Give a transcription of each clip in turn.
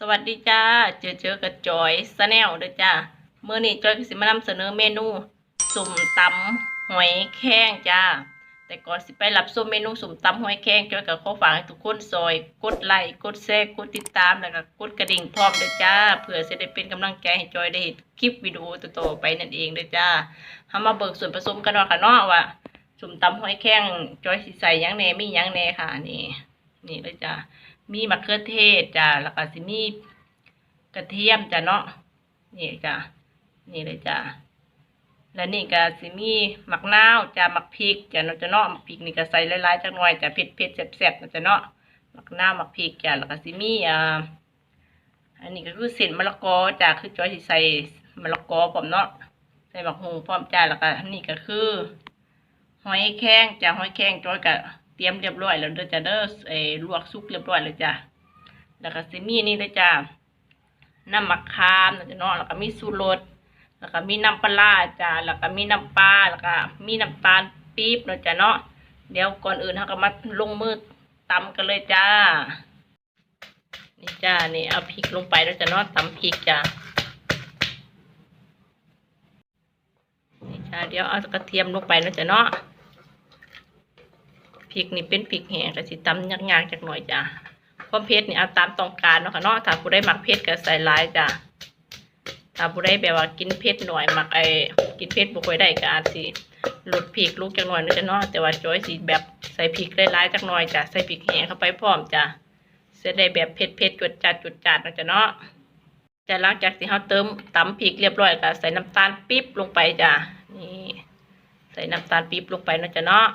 สวัสดีจ้า เจอเจอกับจอยสแนลเด้อจ้าเมื่อนี้จอยก็สิมานำเสนอเมนูสุ่มตำหอยแข้งจ้า แต่ก่อนสิไปรับชมเมนูสุ่มตำหอยแข้งจอยก็ขอฝากให้ทุกคนซอย กดไลค์กดแชร์กดติดตามแล้วก็กดกระดิ่งพร้อมเด้อจ้าเพื่อจะได้เป็นกำลังใจให้จอยได้เห็นคลิปวิดีโอต่อๆไปนั่นเองเด้อจ้าเฮามาเบิกส่วนผสมกันเนาะค่ะเนาะว่าสุ่มตำหอยแข้งจอยสิใส่ยังแหน่มียังแหน่ค่ะนี่ นี่เลยจ้า มีมะเขือเทศจ้าแล้วก็สิมีกระเทียมจ้ะเนาะนี่จ้ะนี่เลยจ้าแล้วนี่ก็สิมีมะนาวจ้ามักพริกจ้ะเนาะจ้ะเนาะมักพริกนี่ก็ใส่หลายๆจักหน่อยจ้ะเผ็ดเผ็ดแซ่บๆนะจ้ะเนาะมักนาวมักพริกจ้ะแล้วก็สิมีอ่าอันนี้ก็คือเส้นมะละกอจ้ะคือจอยสิใส่มะละกอพร้อมเนาะใส่บักฮุงพร้อมจ้าแล้วก็อันนี้ก็คือหอยแข้งจ้ะหอยแข้งจอยก็ เตรียมเรียบร้อยแล้วเด้อจ้ะเด้อเอลวกสุกเรียบร้อยเลยจ้ะแล้วก็สิมีนี่เลยจ้ะน้ำมะขามนะจ้ะเนาะแล้วก็มีสูรสแล้วก็มีน้ำปลาร้าจ้ะแล้วก็มีน้ำปลาแล้วก็มีน้ำตาลปี๊บนะจ้ะเนาะเดี๋ยวก่อนอื่นเราก็มาลงมือตำกันเลยจ้า นี่จ้านี่เอาพริกลงไปแล้วจ้ะเนาะตำพริกจ้ะนี่จ้าเดี๋ยวเอากระเทียมลงไปแล้วจ้ะเนาะ พริกนี่เป็นพริกแห้งก็สิตำยากๆจักหน่อยจ้ะความเผ็ดนี่เอาตามต้องการเนาะค่ะเนาะถ้าผู้ใดมักเผ็ดก็ใส่หลายจ้ะถ้าผู้ใดแบบว่ากินเผ็ดหน่อยมักไอ้กินเผ็ดบ่ค่อยได้ก็อาจสิลดพริกลูกจักหน่อยเนาะจ้ะเนาะแต่ว่าจอยสิแบบใส่พริกหลายๆจักหน่อยจ้ะใส่พริกแห้งเข้าไปพร้อมจ้ะจะได้แบบเผ็ดๆจุดจัดจุดจัดเนาะจ้ะเนาะจะหลังจากที่เฮาเติมตำพริกเรียบร้อยก็ใส่น้ำตาลปี๊บลงไปจ้ะนี่ใส่น้ำตาลปี๊บลงไปเนาะจ้ะเนาะ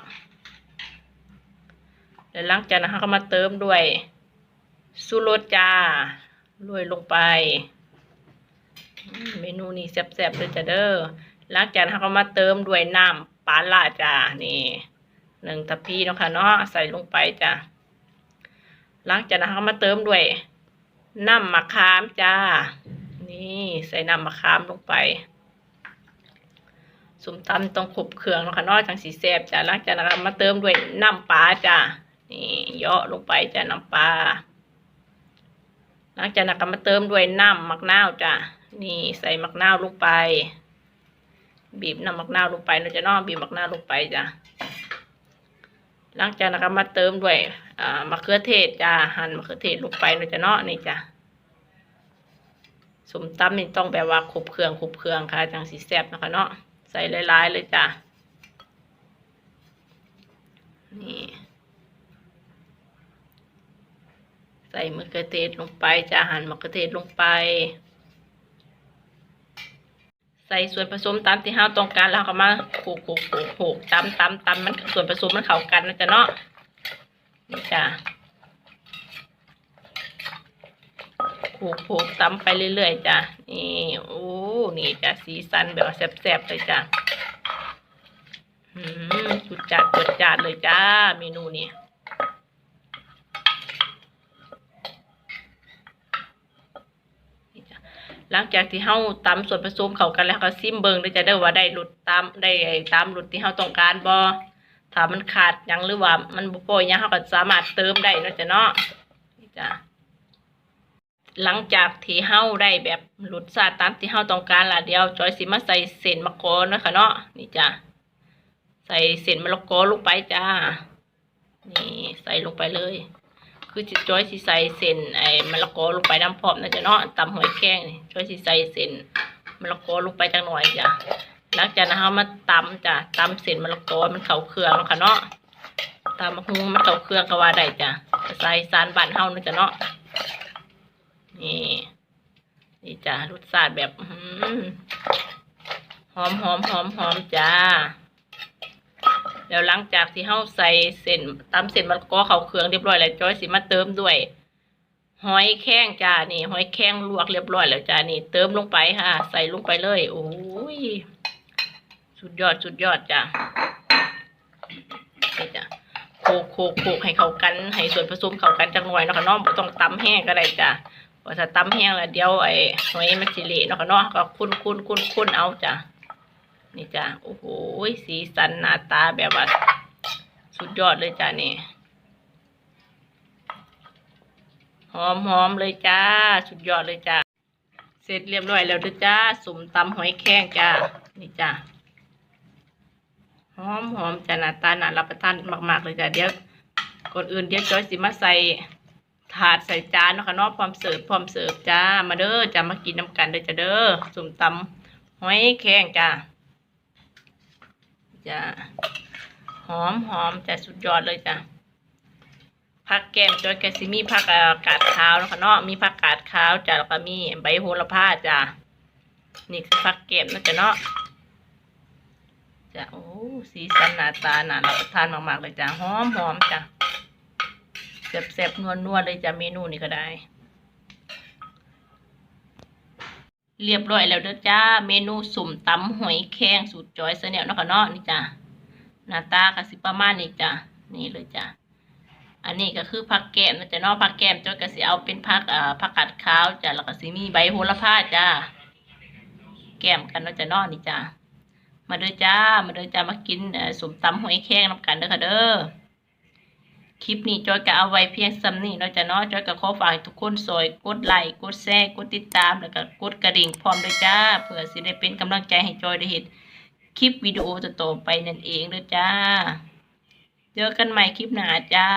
แล้วหลังจากนั้นเราก็มาเติมด้วยสูโรสจ้าโรยลงไป เมนูนี้แซ่บๆเลยจ้ะเด้อหลังจากนั้นเราก็มาเติมด้วยน้ำปลาล่าจ้านี่หนึ่งทัพพีเนาะค่ะเนาะใส่ลงไปจ้ะหลังจากนั้นเรามาเติมด้วยน้ำมะขามจ้า นี่ใส่น้ำมะขามลงไปสมตำต้องขบเครื่องเนาะค่ะเนาะจังสีแซ่บจ้ะหลังจากนั้นเรามาเติมด้วยน้ำปลาจ้ะ นี่เยาะลงไปจ้ะน้ำปลาหลังจากนั้นก็มาเติมด้วยน้ำมะนาวจ้ะนี่ใส่มะนาวลงไป บีบน้ำมะนาวลงไปเนาจะเนาะบีบมะนาวลงไปจ้ะหลังจากนั้นก็มาเติมด้วยมะเขือเทศจ้ะหั่นมะเขือเทศลงไปเนาจะเนาะนี่จ้ะสมตำนี่ต้องแบบว่าขบเครื่องขบเครื่องค่ะจังสีแซ่บนะคะเนาะใส่หลายๆเลยจ้ะนี่ ใส่มะเขือเทศลงไปจะหั่นมะเขือเทศลงไป ใส่ส่วนผสมตามที่เราต้องการแล้วก็มาโขกโขกโขกโขกตำตำตำมันส่วนผสมมันเข้ากันนะจ๊ะเนาะนี่จ้ะโขกโขกตำไปเรื่อยๆจ้ะนี่โอ้นี่จ้ะสีสันแบบแซ่บๆเลยจ้ะอืมจุดจัดจุดจัดเลยจ้าเมนูนี้จ้ะ หลังจากที่เฮาตำส่วนผสมเข้ากันแล้วก็ซิมเบิงเลยจ้ะเด้ว่าได้รสตามได้ตามรสที่เฮาต้องการบ่ถ้ามันขาดยังหรือว่ามันบ่พอยังเฮาก็สามารถเติมได้เนาะจ้ะเนาะนี่จ้ะหลังจากที่เฮาได้แบบรสชาติตามที่เฮาต้องการละเดี๋ยวจอยสิมาใส่เส้นมะกอกเนาะค่ะเนาะนี่จ้ะใส่เส้นมะละกอลงไปจ้านี่ใส่ลงไปเลย คือจิจ้อยสิใสเส้นไอ้มะละกอลงไปน้ำพร้อมนะจ๊ะเนาะตำหอยแครงนี่จอยสิใสเส้นมะละกอลงไปจังหน่อยจ้ะหลังจากนั้นเฮามาตำจ้ะตำเส้นมะละกอมันเข้าเครื่องค่ะเนาะตำมะฮุงมันเข้าเครื่องก็ว่าได้จ้ะใส่สารบ้านเฮานะจ๊ะเนาะนี่นี่จ้ารสชาติแบบหอหอมหอมหอมหอมจ้า แล้วหลังจากที่เฮาใส่เส้นตำเส้นมะละกอเข้าเครื่องเรียบร้อยแล้วจอยสิมาเติมด้วยหอยแข้งจ้านี่หอยแข้งลวกเรียบร้อยแล้วจ้านี่ เติมลงไปค่ะ ใส่ลงไปเลยโอ้ยสุดยอดสุดยอดจ้านี่จ้ะโขกโขกโขกให้เข้ากันให้ส่วนผสมเข้ากันจังหน่อยเนาะค่ะน้องต้องตำแห้งก็ได้จ้ะพอถ้าตำแห้งแล้วเดี๋ยวไอ้หอยมันสิเละเนาะค่ะเนาะก็คุ้นคุ้นคุ้นคุ้นเอาจ้ะ นี่จ้ะโอ้โหสีสันหน้าตาแบบว่าสุดยอดเลยจ้ะนี่หอมหอมเลยจ้า สุดยอดเลยจ้า เสร็จเรียบร้อยแล้วด้อจ้าสุ่มตำหอยแครงจ้า นี่จ้าหอมหอมจ้าหน้าตาน่ารับประทานมากๆเลยจ้าเดี๋ยวก่อนอื่นเดี๋ยวจอยสิมาใส่ถาดใส่จานเนาะค่ะเนาะพร้อมเสิร์ฟพร้อมเสิร์ฟจ้า มาเด้อจ้ามากินน้ำกันเด้อจ้าเด้อสุ่มตำหอยแครงจ้า จ้าหอมหอมจ้าสุดยอดเลยจ้าผักแก้มจอยแกซิมีผักอ่อกาดขาวนะคะเนาะมีผักกาดขาวจ้ะแล้วก็มีใบโหระพาจ้ะนี่คือผักแก้มนะจ้ะเนาะจ้ะโอ้สีสันหน้าตาหน่ารับประทานมากๆเลยจ้ะหอมหอมจ้ะแซ่บๆนัวๆเลยจ้ะเมนูนี้ก็ได้ เรียบร้อยแล้วเด้อจ้า เมนูสุ่มตำหอยแครงสูตรจอยเสนียวเนาะคะเนาะนี่จ้ะหน้าตาก็สิประมาณนี้จ้ะนี่เลยจ้ะอันนี้ก็คือผักแก้มนะจ๊ะเนาะผักแก้มจ้อยก็สิเอาเป็นผักอ่าผักกาดขาวจ้ะแล้วก็สิมีใบโหระพาจ้าแก้มกันเนาะจ๊ะเนาะนี่จ้ามาเด้อจ้า มาเด้อจ้ามากินเอ่มตำหอยแครงนำกันเด้อค่ะเด้อ คลิปนี้จอยก็เอาไว้เพียงซ้ำนี้เราจะเนาะจอยก็ขอฝากทุกคนสวยกดไลค์กดแชร์กดติดตามแล้วก็กดกระดิ่งพร้อมด้วยจ้าเผื่อสิได้เป็นกำลังใจให้จอยได้เห็นคลิปวิดีโอต่อไปนั่นเองเด้อจ้า เจอกันใหม่คลิปหน้าจ้า